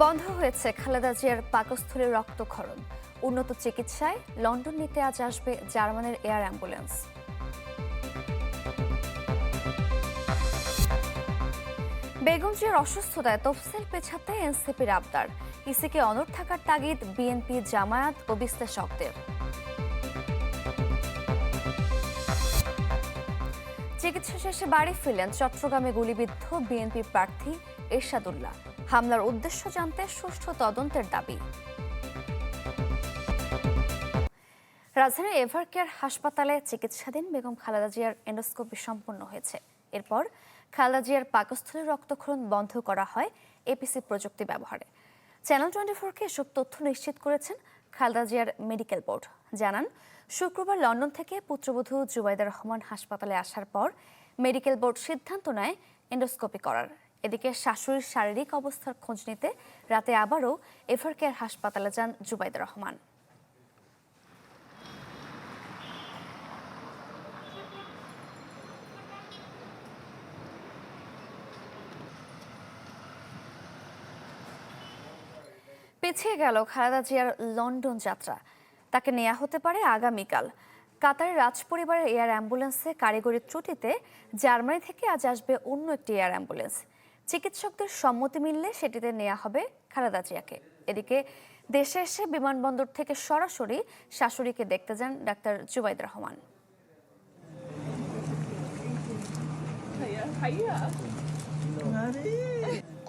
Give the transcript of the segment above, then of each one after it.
বন্ধ হয়েছে খালেদা জিয়ার পাকস্থলীর রক্তক্ষরণ। উন্নত চিকিৎসায় লন্ডন নিতে আজ আসবে জার্মানের এয়ার অ্যাম্বুলেন্স। বেগম জিয়ার অসুস্থতায় তফসিল পেছাতে এনসিপির আবদার। ইসিকে অনড় থাকার তাগিদ বিএনপি জামায়াত ও বিশ্লেষকদের। চিকিৎসা শেষে বাড়ি ফিরলেন চট্টগ্রামে গুলিবিদ্ধ বিএনপি প্রার্থী এরশাদুল্লাহ। হামলার উদ্দেশ্য জানতে সুষ্ঠু তদন্তের দাবি। রাজধানীর এভারকেয়ার হাসপাতালে চিকিৎসাধীন বেগম খালেদা জিয়ার এন্ডোস্কোপি সম্পন্ন হয়েছে। এরপর খালেদা জিয়ার পাকস্থলীর রক্তক্ষরণ বন্ধ করা হয় এপিসি প্রযুক্তি ব্যবহারে। চ্যানেল টোয়েন্টি ফোরকে এসব তথ্য নিশ্চিত করেছেন খালেদা জিয়ার মেডিকেল বোর্ড। জানান, শুক্রবার লন্ডন থেকে পুত্রবধূ জুবাইদা রহমান হাসপাতালে আসার পর মেডিকেল বোর্ড সিদ্ধান্ত নেয় এন্ডোস্কোপি করার। এদিকে শাশুড়ির শারীরিক অবস্থার খোঁজ নিতে রাতে আবারও এভারকেয়ার হাসপাতালে যান জুবাইদ রহমান। পিছিয়ে গেল খালেদা জিয়ার লন্ডন যাত্রা। তাকে নেওয়া হতে পারে আগামীকাল। কাতারের রাজ পরিবারের এয়ার অ্যাম্বুলেন্সে কারিগরি ত্রুটিতে জার্মানি থেকে আজ আসবে অন্য একটি এয়ার অ্যাম্বুলেন্স। চিকিৎসকদের সম্মতি মিললে সেটিতে নেওয়া হবে খালেদা জিয়াকে। এদিকে দেশে এসে বিমানবন্দর থেকে সরাসরি শাশুড়িকে দেখতে যান ডাক্তার জুবাইদ রহমান।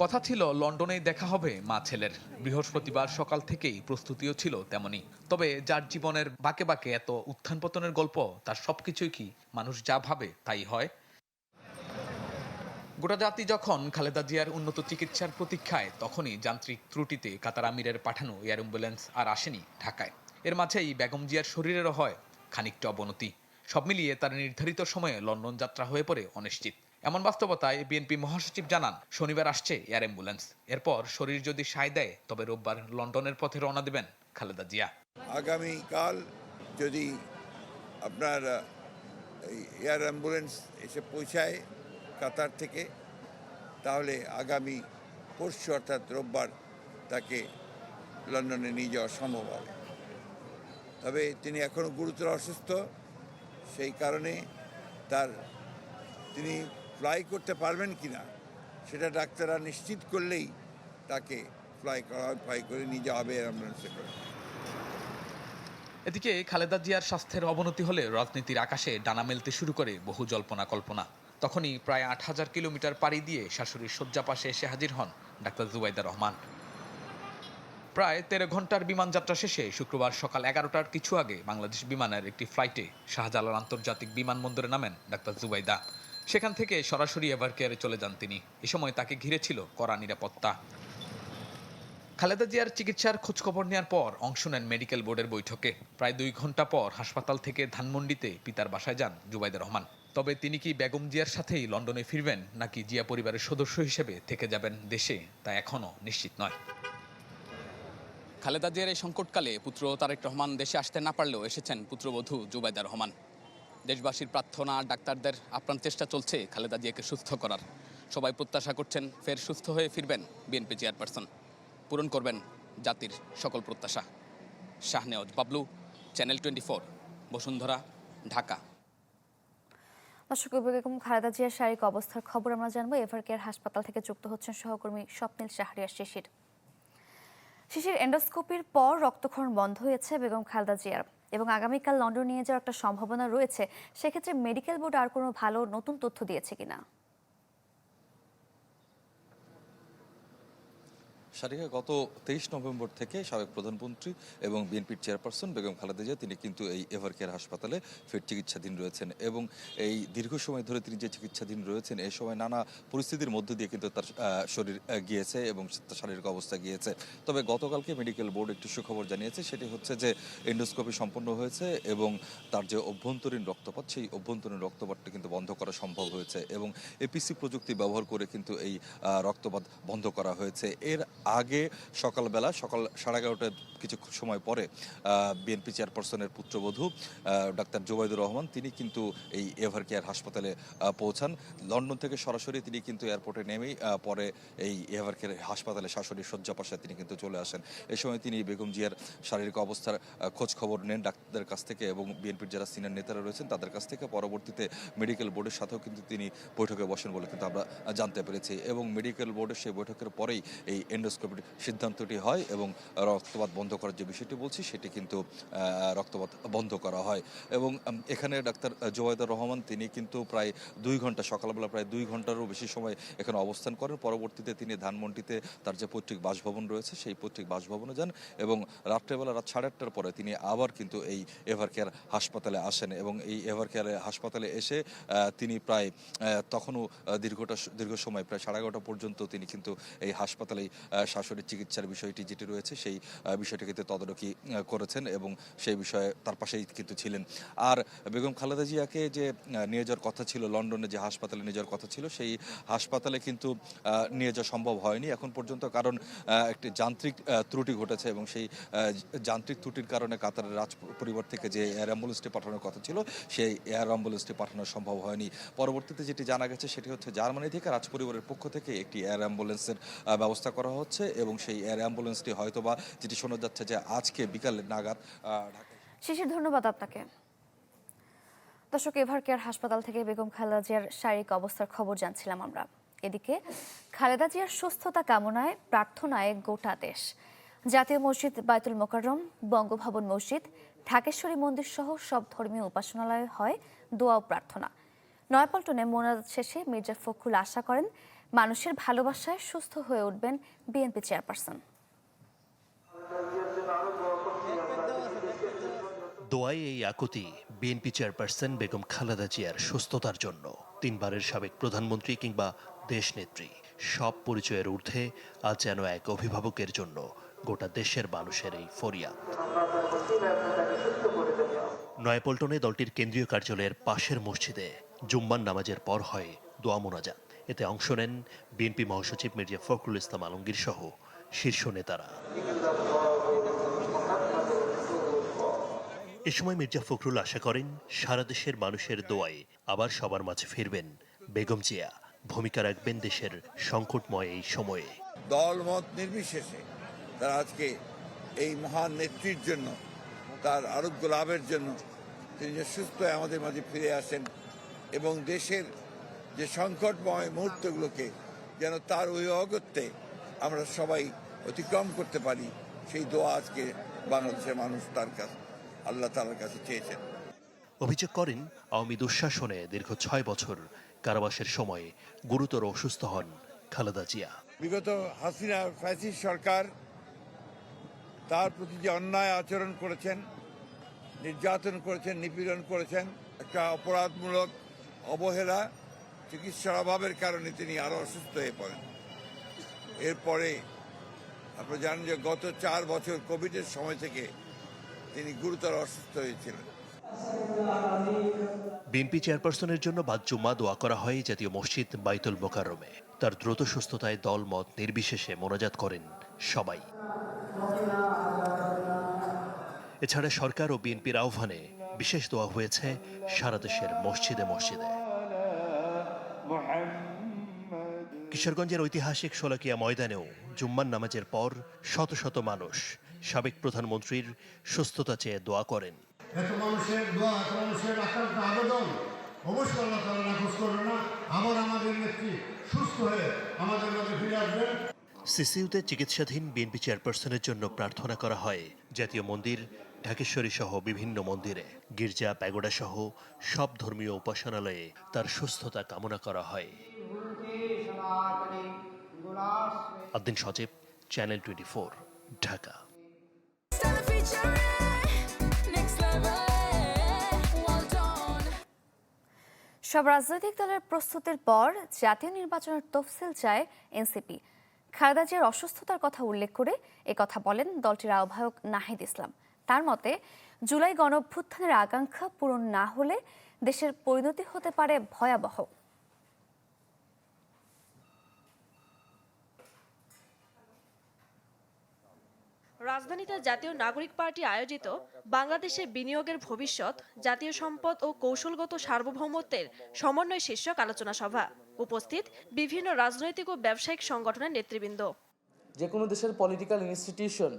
কথা ছিল, লন্ডনেই দেখা হবে মা ছেলের। বৃহস্পতিবার সকাল থেকেই প্রস্তুতিও ছিল তেমনি তবে যার জীবনের বাকে বাকে এত উত্থান পতনের গল্প, তার সবকিছুই কি মানুষ যা ভাবে তাই হয়? গোটা জাতি যখন খালেদা জিয়ার উন্নত চিকিৎসার প্রতীক্ষায়, তখনই যান্ত্রিক ত্রুটিতে কাতার আমিরের পাঠানো এয়ার অ্যাম্বুলেন্স আর আসেনি ঢাকায়। এর মাঝেই বেগম জিয়ার শরীরেরও হয় খানিকটা অবনতি। সব মিলিয়ে তার নির্ধারিত সময়ে লন্ডন যাত্রা হয়ে পড়ে অনিশ্চিত। এমন বাস্তবতায় বিএনপি মহাসচিব জানান, শনিবার আসছে এয়ার অ্যাম্বুলেন্স। এরপর শরীর যদি সায় দেয়, তবে রোববার লন্ডনের পথে রওনা দেবেন খালেদা জিয়া। আগামীকাল যদি আপনার এয়ার অ্যাম্বুলেন্স এসে পৌঁছায় কাতার থেকে, তাহলে আগামী পরশু অর্থাৎ রোববার তাকে লন্ডনে নিয়ে যাওয়া সম্ভব হবে। তবে তিনি এখনও গুরুতর অসুস্থ, সেই কারণে তার তিনি ফ্লাই করতে পারবেন কি না সেটা ডাক্তাররা নিশ্চিত করলেই তাকে ফ্লাই করা ফ্লাই করে নিয়ে যাওয়া হবে অ্যাম্বুলেন্সে করে। এদিকে খালেদা জিয়ার স্বাস্থ্যের অবনতি হলে রাজনীতির আকাশে ডানা মেলতে শুরু করে বহু জল্পনা কল্পনা। তখনই প্রায় আট হাজার কিলোমিটার পাড়ি দিয়ে শাশুড়ির শয্যা পাশে এসে হাজির হন ডাক্তার জুবাইদা রহমান। প্রায় তেরো ঘণ্টার বিমান যাত্রা শেষে শুক্রবার সকাল এগারোটার কিছু আগে বাংলাদেশ বিমানের একটি ফ্লাইটে শাহজালাল আন্তর্জাতিক বিমানবন্দরে নামেন ডাক্তার জুবাইদা। সেখান থেকে সরাসরি এভারকেয়ারে চলে যান তিনি। এ সময় তাকে ঘিরে ছিল কড়া নিরাপত্তা। খালেদা জিয়ার চিকিৎসার খোঁজখবর নেওয়ার পর অংশ নেন মেডিকেল বোর্ডের বৈঠকে। প্রায় দুই ঘণ্টা পর হাসপাতাল থেকে ধানমন্ডিতে পিতার বাসায় যান জুবাইদা রহমান। তবে তিনি কি বেগম জিয়ার সাথেই লন্ডনে ফিরবেন, নাকি জিয়া পরিবারের সদস্য হিসেবে থেকে যাবেন দেশে, তা এখনও নিশ্চিত নয়। খালেদা জিয়ার এই সংকটকালে পুত্র তারেক রহমান দেশে আসতে না পারলেও এসেছেন পুত্রবধূ জুবাইদা রহমান। দেশবাসীর প্রার্থনা, ডাক্তারদের আপ্রাণ চেষ্টা চলছে খালেদা জিয়াকে সুস্থ করার। সবাই প্রত্যাশা করছেন ফের সুস্থ হয়ে ফিরবেন বিএনপি চেয়ারপারসন। পূরণ করবেন জাতির সকল প্রত্যাশা। Shahnewaz Bablu, channel twenty four, Bashundhara, Dhaka. দর্শক বেগম খালেদা জিয়ার শারীরিক অবস্থার খবর আমরা জানব। এভারকেয়ার হাসপাতাল থেকে যুক্ত হচ্ছেন সহকর্মী স্বপ্নিল শাহরিয়ার শিশির। শিশির এন্ডোস্কোপির পর রক্তক্ষরণ বন্ধ হয়েছে বেগম খালেদা জিয়ার এবং আগামীকাল লন্ডন নিয়ে যাওয়ার একটা সম্ভাবনা রয়েছে। সেক্ষেত্রে মেডিকেল বোর্ড আর কোনো ভালো নতুন তথ্য দিয়েছে কিনা? সারিকা গত তেইশ নভেম্বর থেকে সাবেক প্রধানমন্ত্রী এবং বিএনপির চেয়ারপারসন বেগম খালেদা জিয়া, তিনি কিন্তু এই এভারকেয়ার হাসপাতালে ফের চিকিৎসাধীন রয়েছেন এবং এই দীর্ঘ সময় ধরে তিনি যে চিকিৎসাধীন রয়েছেন এই সময় নানা পরিস্থিতির মধ্য দিয়ে কিন্তু তার শরীর গিয়েছে এবং তার শারীরিক অবস্থা গিয়েছে। তবে গতকালকে মেডিকেল বোর্ড একটি সুখবর জানিয়েছে, সেটি হচ্ছে যে এন্ডোস্কোপি সম্পন্ন হয়েছে এবং তার যে অভ্যন্তরীণ রক্তপাত, সেই অভ্যন্তরীণ রক্তপাতটা কিন্তু বন্ধ করা সম্ভব হয়েছে এবং এপিসি প্রযুক্তি ব্যবহার করে কিন্তু এই রক্তপাত বন্ধ করা হয়েছে। এর আগে সকালবেলা, সকাল সাড়ে এগারোটায় কিছু সময় পরে বিএনপি চেয়ারপারসনের পুত্রবধূ ডাক্তার জোবাইদুর রহমান, তিনি কিন্তু এই এভার কেয়ার হাসপাতালে পৌঁছান। লন্ডন থেকে সরাসরি তিনি কিন্তু এয়ারপোর্টে নেমেই পরে এই এভার কেয়ার হাসপাতালে শাশুড়ির শয্যা পাশে তিনি কিন্তু চলে আসেন। এ সময় তিনি বেগম জিয়ার শারীরিক অবস্থার খোঁজ খবর নেন ডাক্তারদের কাছ থেকে এবং বিএনপির যারা সিনিয়র নেতারা রয়েছেন তাদের কাছ থেকে পরবর্তীতে মেডিকেল বোর্ডের সাথেও কিন্তু তিনি বৈঠকে বসেন বলে কিন্তু আমরা জানতে পেরেছি এবং মেডিকেল বোর্ডের সেই বৈঠকের পরেই এই এন্ডোস্কোপির সিদ্ধান্তটি হয় এবং রক্তপাত বন্ধ করার যে বিষয়টি বলছি, সেটি কিন্তু রক্তপাত বন্ধ করা হয়। এবং এখানে ডাক্তার জোয়াইদুর রহমান, তিনি কিন্তু প্রায় দুই ঘণ্টা, সকালবেলা প্রায় দুই ঘন্টারও বেশি সময় এখানে অবস্থান করেন। পরবর্তীতে তিনি ধানমন্ডিতে তার যে পৈতৃক বাসভবন রয়েছে, সেই পৈতৃক বাসভবনে যান এবং রাত্রেবেলা রাত সাড়ে আটটার পরে তিনি আবার কিন্তু এই এভার কেয়ার হাসপাতালে আসেন এবং এই এভার হাসপাতালে এসে তিনি প্রায় তখনও দীর্ঘটা, দীর্ঘ সময়, প্রায় সাড়ে এগারোটা পর্যন্ত তিনি কিন্তু এই হাসপাতালেই শাশুড়ির চিকিৎসার বিষয়টি যেটি রয়েছে, সেই বিষয়টি কিন্তু তদারকি করেছেন এবং সেই বিষয়ে তার পাশেই কিন্তু ছিলেন। আর বেগম খালেদা জিয়াকে যে নিয়ে যাওয়ার কথা ছিল, লন্ডনে যে হাসপাতালে নিয়ে যাওয়ার কথা ছিল, সেই হাসপাতালে কিন্তু নিয়ে যাওয়া সম্ভব হয়নি। এখন পর্যন্ত কারণ একটি যান্ত্রিক ত্রুটি ঘটেছে এবং সেই যান্ত্রিক ত্রুটির কারণে কাতারের রাজ পরিবার থেকে যে এয়ার অ্যাম্বুলেন্সটি পাঠানোর কথা ছিল, সেই এয়ার অ্যাম্বুলেন্সটি পাঠানো সম্ভব হয়নি। পরবর্তীতে যেটি জানা গেছে, সেটি হচ্ছে জার্মানি থেকে রাজ পরিবারের পক্ষ থেকে একটি এয়ার অ্যাম্বুলেন্সের ব্যবস্থা করা হচ্ছে। এবং সেই এয়ার অ্যাম্বুলেন্সটি হয়তোবা যেটি শোনা যাচ্ছে যে আজকে বিকাল নাগাদ শিশির ধন্যবাদ আপনাকে। দর্শক, এভার কেয়ার হাসপাতাল থেকে বেগম খালেদা জিয়ার শারীরিক অবস্থার খবর জানছিলাম আমরা। এদিকে খালেদা জিয়ার সুস্থতা কামনায় প্রার্থনায় গোটা দেশ। জাতীয় মসজিদ বায়তুল মোকাররম, বঙ্গভবন মসজিদ, ঢাকেশ্বরী মন্দির সহ সব ধর্মীয় উপাসনালয়ে হয় দোয়া ও প্রার্থনা। নয়াপল্টনে মোনাজাত শেষে মির্জা ফখরুল আশা করেন মানুষের ভালোবাসায় সুস্থ হয়ে উঠবেন বিএনপি চেয়ারপারসন। দোয়াই এই আকুতি বিএনপি চেয়ারপারসন বেগম খালেদা জিয়ার সুস্থতার জন্য, তিনবারের সাবেক প্রধানমন্ত্রী কিংবা দেশনেত্রী সব পরিচয়ের ঊর্ধ্বে আজ যেন এক অভিভাবকের জন্য গোটা দেশের মানুষের এই ফরিয়াদ। নয়াপল্টনে দলটির কেন্দ্রীয় কার্যালয়ের পাশের মসজিদে জুম্মান নামাজের পর হয় দোয়া মোনাজাত। এতে অংশ নেন বিএনপি মহাসচিব মির্জা ফখরুল ইসলাম আলমগীর সহ শীর্ষ নেতারা। এ সময় মির্জা ফখরুল আশা করেন, সারা দেশের মানুষের দোয়ায় আবার সবার মাঝে ফিরবেন বেগম জিয়া। ভূমিকা রাখবেন দেশের সংকটময় এই সময়ে। দল মত নির্বিশেষে তারা আজকে এই মহান নেত্রীর জন্য, তার আরোগ্য লাভের জন্য তিনি সুস্থ আমাদের মাঝে ফিরে আসেন এবং দেশের যে সংকটময় মুহূর্তগুলোকে যেন তার অভিভাবকত্বে আমরা সবাই অতিক্রম করতে পারি সেই দোয়া আজকে বাংলাদেশের মানুষ তার কাছে আল্লাহ তালার কাছে চেয়েছেন। অভিযোগ করেন আওয়ামী দুঃশাসনে দীর্ঘ ছয় বছর কারাবাসের সময়ে গুরুতর অসুস্থ হন খালেদা জিয়া। বিগত হাসিনা ফ্যাসিস সরকার তার প্রতি যে অন্যায় আচরণ করেছেন নির্যাতন করেছেন নিপীড়ন করেছেন একটা অপরাধমূলক অবহেলা চিকিৎসার অভাবের কারণে তিনি আরও অসুস্থ হয়ে পড়েন। এরপরে আপনি জানেন যে গত চার বছর কোভিডের সময় থেকে তিনি গুরুতর অসুস্থ হয়েছিলেন। বিএনপি চেয়ারপারসনের জন্য বাদ জুম্মা দোয়া করা হয় জাতীয় মসজিদ বাইতুল মোকাররমে। তার দ্রুত সুস্থতায় দল মত নির্বিশেষে মোনাজাত করেন সবাই। এছাড়া সরকার ও বিএনপির আহ্বানে বিশেষ দোয়া হয়েছে সারা দেশের মসজিদে মসজিদে। কিশোরগঞ্জের ঐতিহাসিক শোলাকিয়া ময়দানেও জুম্মান নামাজের পর শত শত মানুষ সাবেক প্রধানমন্ত্রীর সুস্থতা চেয়ে দোয়া করেন। এত মানুষের দোয়া এত মানুষের আকাঙ্ক্ষা আবেদন অবশ্যই আল্লাহ তালা নাকচ করবে না। আবার আমাদের নেত্রী সুস্থ হয়ে আমাদের মাঝে ফিরে আসবেন। সিসিউতে চিকিৎসাধীন বিএনপি চেয়ারপারসনের জন্য প্রার্থনা করা হয়। জাতীয় মন্দির ঢাকেশ্বরী সহ বিভিন্ন মন্দিরে গির্জা প্যাগোডা সহ সব ধর্মীয় উপাসনালয়ে তার সুস্থতা কামনা করা হয় আদিন সচিব channel twenty Dhaka. Well done. সব রাজনৈতিক দলের প্রস্তুতির পর জাতীয় নির্বাচনের তফসিল চায় এনসিপি খালেদা জিয়ার অসুস্থতার কথা উল্লেখ করে কথা বলেন দলটির আহ্বায়ক নাহিদ ইসলাম তার মতে জুলাই গণঅভ্যুত্থানের আকাঙ্ক্ষা পূরণ না হলে দেশের পরিণতি হতে পারে ভয়াবহ। রাজধানীতে জাতীয় নাগরিক পার্টি আয়োজিত বাংলাদেশে বিনিয়োগের ভবিষ্যৎ জাতীয় সম্পদ ও কৌশলগত সার্বভৌমত্বের সমন্বয় শীর্ষক আলোচনা সভা। উপস্থিত বিভিন্ন রাজনৈতিক ও ব্যবসায়িক সংগঠনের নেতৃবৃন্দ। যে কোনো দেশের পলিটিক্যাল ইনস্টিটিউশন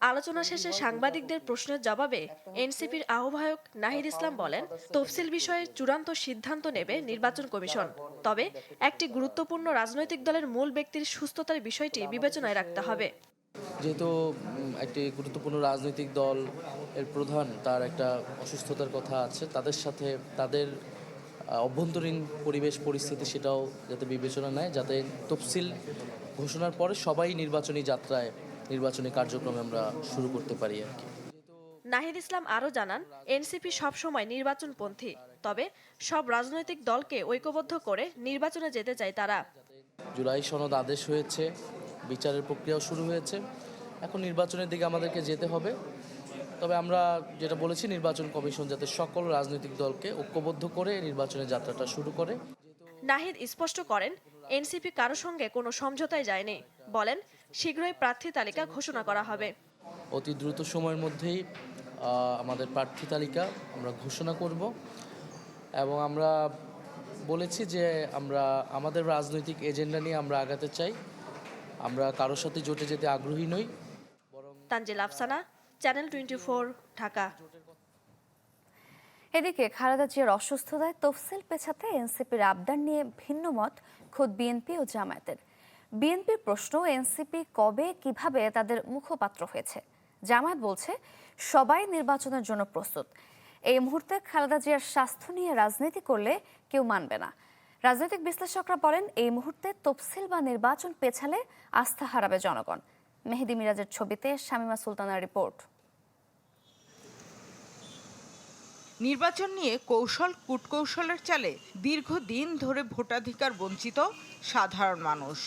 আলোচনা শেষে সাংবাদিকদের প্রশ্নের জবাবে এনসিপির আহ্বায়ক নাহিদ ইসলাম বলেন, তফসিল বিষয়ে চূড়ান্ত সিদ্ধান্ত নেবে নির্বাচন কমিশন। তবে একটি গুরুত্বপূর্ণ রাজনৈতিক দলের মূল ব্যক্তির সুস্থতার বিষয়টি বিবেচনায় রাখতে হবে। যেহেতু একটি গুরুত্বপূর্ণ রাজনৈতিক দল এর প্রধান, তার একটা অসুস্থতার কথা আছে, তাদের সাথে তাদের অভ্যন্তরীণ পরিবেশ পরিস্থিতি সেটাও যাতে বিবেচনা নেয়, যাতে তফসিল ঘোষণার পরে সবাই নির্বাচনী যাত্রায় নির্বাচনী কার্যক্রমে আমরা শুরু করতে পারি আর কি। নাহিদ ইসলাম আরও জানান এনসিপি সবসময় নির্বাচনপন্থী তবে সব রাজনৈতিক দলকে ঐক্যবদ্ধ করে নির্বাচনে যেতে চায় তারা। জুলাই সনদ আদেশ হয়েছে বিচারের প্রক্রিয়াও শুরু হয়েছে। এখন নির্বাচনের দিকে আমাদেরকে যেতে হবে। তবে আমরা যেটা বলেছি নির্বাচন কমিশন যাতে সকল রাজনৈতিক দলকে ঐক্যবদ্ধ করে নির্বাচনের যাত্রাটা শুরু করে। নাহিদ স্পষ্ট করেন এনসিপি কারও সঙ্গে কোনো সমঝোতায় যায়নি। বলেন শীঘ্রই প্রার্থী তালিকা ঘোষণা করা হবে। অতি দ্রুত সময়ের মধ্যেই আমাদের প্রার্থী তালিকা আমরা ঘোষণা করব এবং আমরা বলেছি যে আমরা আমাদের রাজনৈতিক এজেন্ডা নিয়ে আমরা আগাতে চাই। আমরা কারোর সাথে জোটে যেতে আগ্রহী নই Tanzil Afsana channel twenty four Dhaka. এদিকে খালেদা জিয়ার অসুস্থতায় তফসিল পেছাতে এনসিপির আবদার নিয়ে ভিন্ন মত খোদ বিএনপি ও জামায়াতের। বিএনপির প্রশ্ন এনসিপি কবে, কীভাবে তাদের মুখপাত্র হয়েছে? জামায়াত বলছে, সবাই নির্বাচনের জন্য প্রস্তুত। এই মুহূর্তে খালেদা জিয়ার স্বাস্থ্য নিয়ে রাজনীতি করলে কেউ মানবে না। রাজনৈতিক বিশ্লেষকরা বলেন, এই মুহূর্তে তফসিল বা নির্বাচন পেছালে আস্থা হারাবে জনগণ। মেহেদি মিরাজের ছবিতে শামিমা সুলতানার রিপোর্ট। নির্বাচন নিয়ে কৌশল কূটকৌশলের চালে দীর্ঘদিন ধরে ভোটাধিকার বঞ্চিত সাধারণ মানুষ।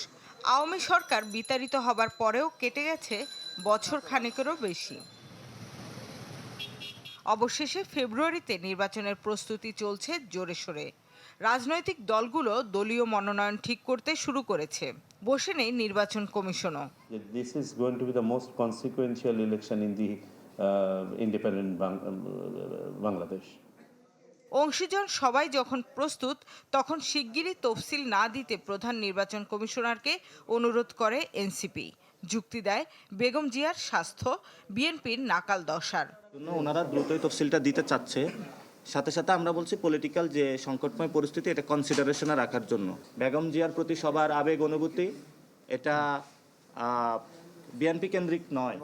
আওয়ামী সরকার বিতাড়িত হবার পরেও কেটে গেছে বছর খানেকেরও বেশি। অবশেষে ফেব্রুয়ারিতে নির্বাচনের প্রস্তুতি চলছে জোরে সোরে। রাজনৈতিক দলগুলো দলীয় মনোনয়ন ঠিক করতে শুরু করেছে। বসে নেই নির্বাচন কমিশনও। To be the most consequential election in the uh, independent Bang- um, Bangladesh. অংশীজন সবাই যখন প্রস্তুত, তখন শিগগিরই তফসিল না দিতে প্রধান নির্বাচন কমিশনারকে অনুরোধ করে এনসিপি। যুক্তি দেয় বেগম জিয়ার স্বাস্থ্য, বিএনপির নাকাল দশার। ওনারা দ্রুতই তফসিলটা দিতে চাচ্ছে। সাথে সাথে আমরা বলছি পলিটিক্যাল যে সংকটময় পরিস্থিতি, এটা কনসিডারেশনে রাখার জন্য। বেগম জিয়ার প্রতি সবার আবেগ, অনুভূতি, এটা বিএনপি কেন্দ্রিক নয়।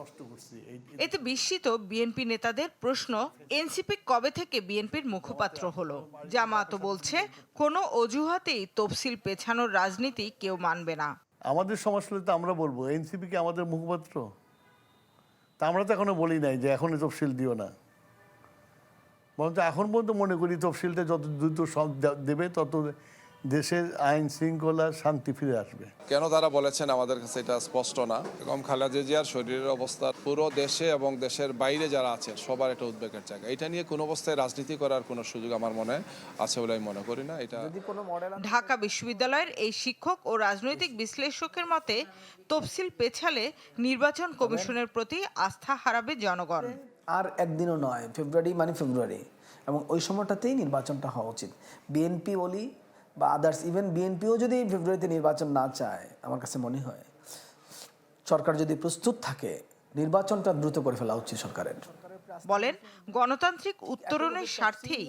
এতে বিস্মিত বিএনপি নেতাদের প্রশ্ন এনসিপি কবে থেকে বিএনপির মুখপাত্র হলো? জামায়াত বলছে কোনো অজুহাতেই তফসিল পেছানোর রাজনীতি কেউ মানবে না। আমাদের সমস্যা তো আমরা বলব এনসিপি কি আমাদের মুখপাত্র? তা আমরা তো এখনও বলি নাই যে এখনই তফসিল দিও না। বরঞ্চ এখন পর্যন্ত মনে করি তফসিলটা যত দ্রুত সব দে- দেবে তত দেশের আইন শৃঙ্খলা শান্তি ফিরে আসবে। কেন তারা বলেছেন আমাদের কাছে এটা স্পষ্ট না? বেগম খালেদা জিয়ার শরীরের অবস্থা পুরো দেশে এবং দেশের বাইরে যারা আছেন সবার একটা উদ্বেগের জায়গা। এটা নিয়ে কোনো অবস্থায় রাজনীতি করার কোনো সুযোগ আমার মনে আছে বলে আমি মনে করি না। এটা ঢাকা বিশ্ববিদ্যালয়ের এই শিক্ষক ও রাজনৈতিক বিশ্লেষকের মতে তফসিল পেছালে নির্বাচন কমিশনের প্রতি আস্থা হারাবে জনগণ। আর একদিনও নয় ফেব্রুয়ারি মানে ফেব্রুয়ারি। এবং ওই সময়টাতেই নির্বাচনটা হওয়া উচিত। বিএনপি বলি বা আদার্স ইভেন বিএনপিও যদি ফেব্রুয়ারিতে নির্বাচন না চায় আমার কাছে মনে হয় সরকার যদি প্রস্তুত থাকে নির্বাচনটা দ্রুত করে ফেলা উচিত সরকারের। বলেন গণতান্ত্রিক উত্তরণের স্বার্থেই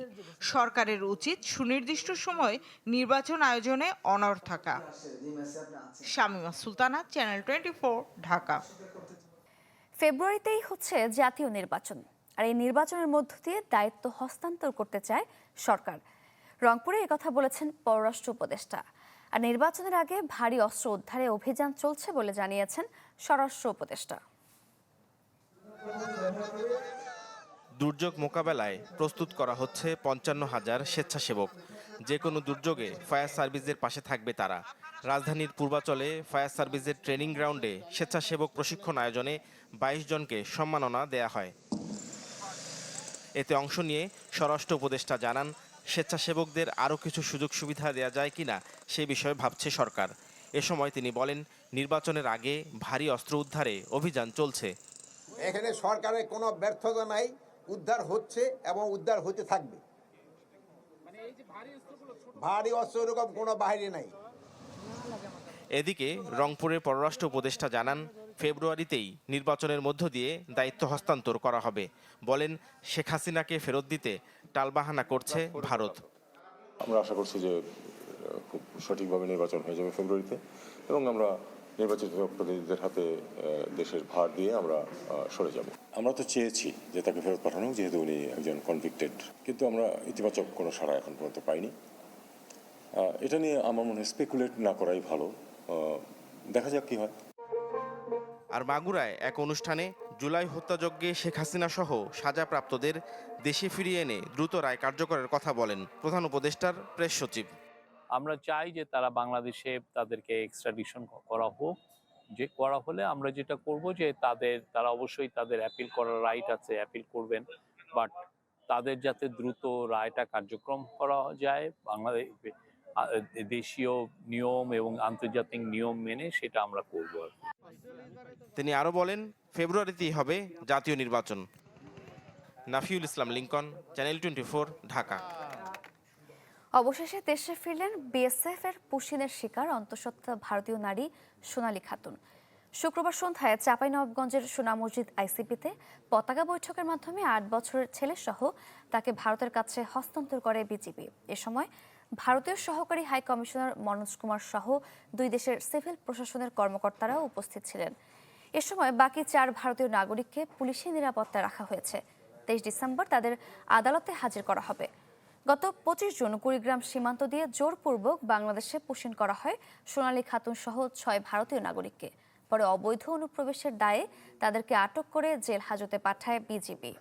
সরকারের উচিত সুনির্দিষ্ট সময় নির্বাচন আয়োজনে অনড় থাকা। Shamima Sultana channel twenty Dhaka. ফেব্রুয়ারিতেই হচ্ছে জাতীয় নির্বাচন আর এই নির্বাচনের মধ্য দিয়ে দায়িত্ব হস্তান্তর করতে চায় সরকার। রংপুরে একথা বলেছেন পররাষ্ট্র উপদেষ্টা। আর নির্বাচনের আগে ভারী অস্ত্র উদ্ধারে অভিযান চলছে বলে জানিয়েছেন স্বরাষ্ট্র উপদেষ্টা। দুর্যোগ মোকাবেলায় প্রস্তুত করা হচ্ছে পঞ্চান্ন হাজার স্বেচ্ছাসেবক। যে কোনো দুর্যোগে ফায়ার সার্ভিসের পাশে থাকবে তারা। রাজধানীর পূর্বাচলে ফায়ার সার্ভিসের ট্রেনিং গ্রাউন্ডে স্বেচ্ছাসেবক প্রশিক্ষণ আয়োজনে বাইশ জনকে সম্মাননা দেয়া হয়। এতে অংশ নিয়ে স্বরাষ্ট্র উপদেষ্টা জানান স্বেচ্ছাসেবকদের আরও কিছু সুযোগ সুবিধা দেওয়া যায় কিনা সে বিষয়ে ভাবছে সরকার। এ সময় তিনি বলেন নির্বাচনের আগে ভারী অস্ত্র উদ্ধারে অভিযান চলছে। এখানে সরকারের কোনো ব্যর্থতা নাই উদ্ধার হচ্ছে এবং উদ্ধার হতে থাকবে। ভারী অস্ত্র এরকম কোনো বাহিনী নাই। এদিকে রংপুরের পররাষ্ট্র উপদেষ্টা জানান ফেব্রুয়ারিতেই নির্বাচনের মধ্য দিয়ে দায়িত্ব হস্তান্তর করা হবে। বলেন শেখ হাসিনাকে ফেরত দিতে টালবাহানা করছে ভারত। আমরা আশা করছি যে খুব সঠিকভাবে নির্বাচন হয়ে যাবে ফেব্রুয়ারিতে এবং আমরা নির্বাচিত প্রতিনিধিদের হাতে দেশের ভার দিয়ে আমরা সরে যাব। আমরা তো চেয়েছি যে তাকে ফেরত পাঠানো যেহেতু উনি একজন কনভিক্টেড কিন্তু আমরা ইতিবাচক কোনো সাড়া এখন পর্যন্ত পাইনি। এটা নিয়ে আমার মনে হয় স্পেকুলেট না করাই ভালো। দেখা যাক কি হয়। আর মাগুরায় এক অনুষ্ঠানে জুলাই হত্যাযজ্ঞে শেখ হাসিনা সহ সাজাপ্রাপ্তদের দেশে ফিরিয়ে এনে দ্রুত রায় কার্যকরের কথা বলেন প্রধান উপদেষ্টার প্রেস সচিব। আমরা চাই যে তারা বাংলাদেশে তাদেরকে এক্সট্রাডিশন করা হোক। যে করা হলে আমরা যেটা করব যে তাদের, তারা অবশ্যই তাদের অ্যাপিল করার রাইট আছে অ্যাপিল করবেন। বাট তাদের যাতে দ্রুত রায়টা কার্যক্রম করা যায়, বাংলাদেশ দেশীয় নিয়ম এবং আন্তর্জাতিক নিয়ম মেনে সেটা আমরা করব আর। তিনি আরও বলেন ফেব্রুয়ারিতেই হবে জাতীয় নির্বাচন। Nafiul Islam Lincoln, channel twenty four, Dhaka. অবশেষে দেশে ফিরলেন বিএসএফ এর পুশিনের শিকার, অন্তঃসত্ত্বা ভারতীয় নারী সোনালী খাতুন। শুক্রবার সন্ধ্যায় চাঁপাইনবাবগঞ্জের সোনা মসজিদ আইসিপিতে পতাকা বৈঠকের মাধ্যমে আট বছরের ছেলে সহ তাকে ভারতের কাছে হস্তান্তর করে বিজিবি। এ সময় ভারতীয় সহকারী হাই কমিশনার মনোজ কুমার সহ দুই দেশের সিভিল প্রশাসনের কর্মকর্তারাও উপস্থিত ছিলেন। এ সময় বাকি চার ভারতীয় নাগরিককে পুলিশি নিরাপত্তায় রাখা হয়েছে। তেইশ ডিসেম্বর তাদের আদালতে হাজির করা হবে। গত পঁচিশ জুন কুড়িগ্রাম সীমান্ত দিয়ে জোরপূর্বক বাংলাদেশে পুষিন করা হয় সোনালী খাতুন সহ ছয় ভারতীয় নাগরিককে। পরে অবৈধ অনুপ্রবেশের দায়ে তাদেরকে আটক করে জেল হাজতে পাঠায় বিজিবি।